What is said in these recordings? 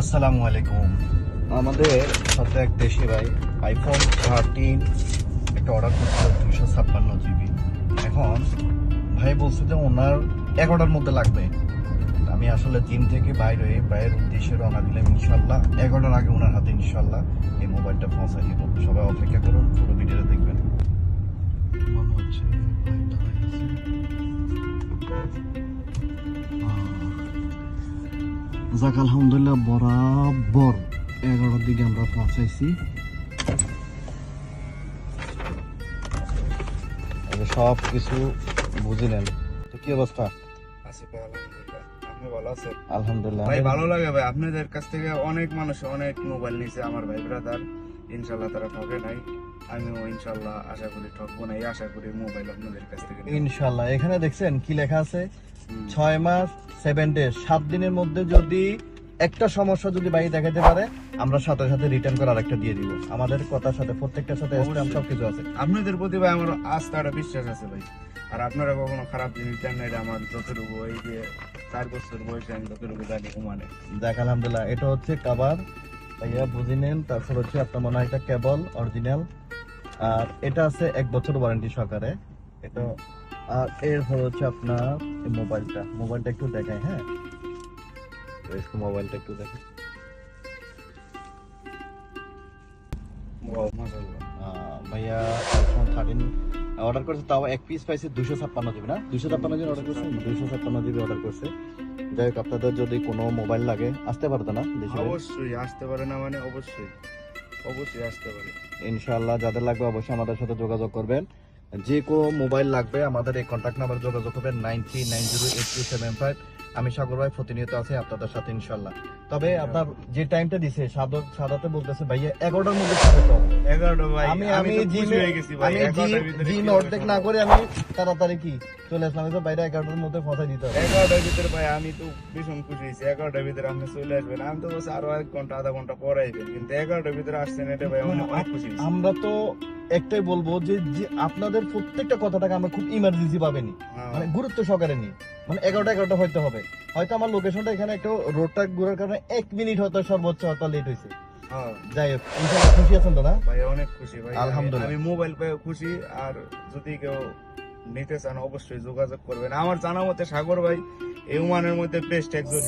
আসসালামু আলাইকুম। আমাদের সাথে এক দেশি ভাই আইফোন থার্টিন একটা অর্ডার করছিল দুশো ছাপ্পান্ন জিবি এখন ভাই বলছে যে ওনার এগারোটার মধ্যে লাগবে। আমি আসলে জিম থেকে বাইরে ভাইয়ের উদ্দেশ্যে রওনা দিলাম ইনশাল্লাহ এগারোটার আগে ওনার হাতে ইনশাল্লাহ এই মোবাইলটা পৌঁছে দিব। সবাই অপেক্ষা করুন, পুরো ভিডিওটা দেখবেন। মনে হচ্ছে যাক আলহামদুলিল্লাহ বরাবর এগারোটার দিকে আমরা পৌঁছাইছি। সব কিছু বুঝিলেন। তো কি অবস্থা? আলহামদুলিল্লাহ। ভাই ভালো লাগে ভাই। আপনাদের কাছ থেকে অনেক মানুষ অনেক মোবাইল নিছে আমার ভাই ব্রাদার ইনশাল্লাহ তারা ঠকে নাই। আমিও ইনশাল্লাহ আশা করি ঠকবো না। আশা করি মোবাইল আপনাদের কাছ থেকে ইনশাল্লাহ এখানে দেখছেন কি লেখা আছে? ছয় মাস সেভেন ডেজ সাত দিনের মধ্যে যদি একটা সমস্যা যদি বাইরে দেখাতে পারে আমরা সাথে সাথে রিটার্ন করে আরেকটা দিয়ে দিব। আমাদের কথার সাথে প্রত্যেকটার সাথে সব কিছু আছে। আপনাদের প্রতি ভাই আমার আস্থা একটা বিশ্বাস আছে ভাই। আর আপনারা কখনো খারাপ জিনিস দেন না এটা আমার যতটুকু এই যে চার বছর বয়সে আমি যতটুকু জানি মানে দেখ আলহামদুলিল্লাহ এটা হচ্ছে কাবার ভাইয়া বুঝে নেন তারপর হচ্ছে আপনার মনে হয় একটা কেবল অরিজিনাল আর এটা আছে এক বছর ওয়ারেন্টি সহকারে। এটা আর এর হচ্ছে আপনার মোবাইলটা। মোবাইলটা একটু দেখায় হ্যাঁ? মোবাইলটা একটু দেখায় ভাইয়া অর্ডার তাও এক পিস পাইছে দুশো ছাপ্পান্ন না? দুশো ছাপ্পান্ন অর্ডার দুশো ছাপ্পান্ন অর্ডার করছে। যাই হোক আপনাদের যদি কোনো মোবাইল লাগে আসতে পারতো না? অবশ্যই আসতে পারে না মানে অবশ্যই। অবশ্যই আসতে যাদের লাগবে অবশ্যই আমাদের সাথে যোগাযোগ করবেন। যে কোনো মোবাইল লাগবে, আমাদের এই কন্ট্যাক্ট নাম্বার যোগাযোগ করবেন nine three nine zero eight two seven five. আমি সাগর ভাই প্রতিনিয়ত আছি আপনাদের সাথে ইনশাল্লাহ তবে আপনার যে টাইমটা দিছে সাদর সাদাতে বলতেছে ভাইয়া এগারোটার মধ্যে ছাড়ে তো। এগারোটা ভাই আমি আমি জিমে হয়ে গেছি ভাই আমি জিম অর্ধেক না করে আমি তাড়াতাড়ি কি চলে আসলাম? তো বাইরে এগারোটার মধ্যে পৌঁছাই দিতে হবে। এগারোটার ভিতরে ভাই আমি তো ভীষণ খুশি হয়েছি। এগারোটার ভিতরে আপনি চলে আসবেন। আমি তো বলছি আরও এক ঘণ্টা আধা ঘণ্টা পরে আইবেন কিন্তু এগারোটার ভিতরে আসছেন এটা ভাই অনেক অনেক খুশি আমরা তো একটাই বলব যে আপনাদের প্রত্যেকটা কথাটাকে আমরা খুব ইমার্জেন্সি পাবেনি হ্যাঁ। মানে গুরুত্ব সহকারে নি মানে এগারোটা এগারোটা হইতে হবে। হয়তো আমার লোকেশনটা এখানে একটু রোডটা ঘোরার কারণে এক মিনিট হয়তো সর্বোচ্চ হয়তো লেট হয়েছে হ্যাঁ। যাই হোক খুশি আছেন তো না? ভাই অনেক খুশি ভাই। আমি- আলহামদুলিল্লাহ। আমি মোবাইল পেয়ে খুশি আর যদি কেউ নিতে চান অবশ্যই যোগাযোগ করবেন। আমার জানা মতে সাগর ভাই এই ওমানের মধ্যে বেস্ট একজন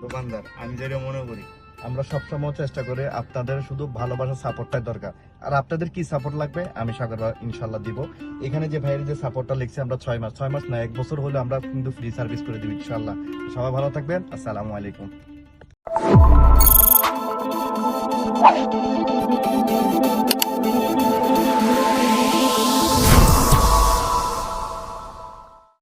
দোকানদার। আমি যেটা মনে করি। আমরা সবসময় চেষ্টা করি আপনাদের শুধু ভালোবাসা সাপোর্টটাই দরকার। আর আপনাদের কি সাপোর্ট লাগবে? আমি সাগর ইনশাল্লাহ দিব। এখানে যে ভাইয়ের যে সাপোর্টটা লিখছে আমরা ছয় মাস ছয় মাস না, এক বছর হলে আমরা কিন্তু ফ্রি সার্ভিস করে দিব ইনশাল্লাহ সবাই ভালো থাকবেন, আসসালামু আলাইকুম।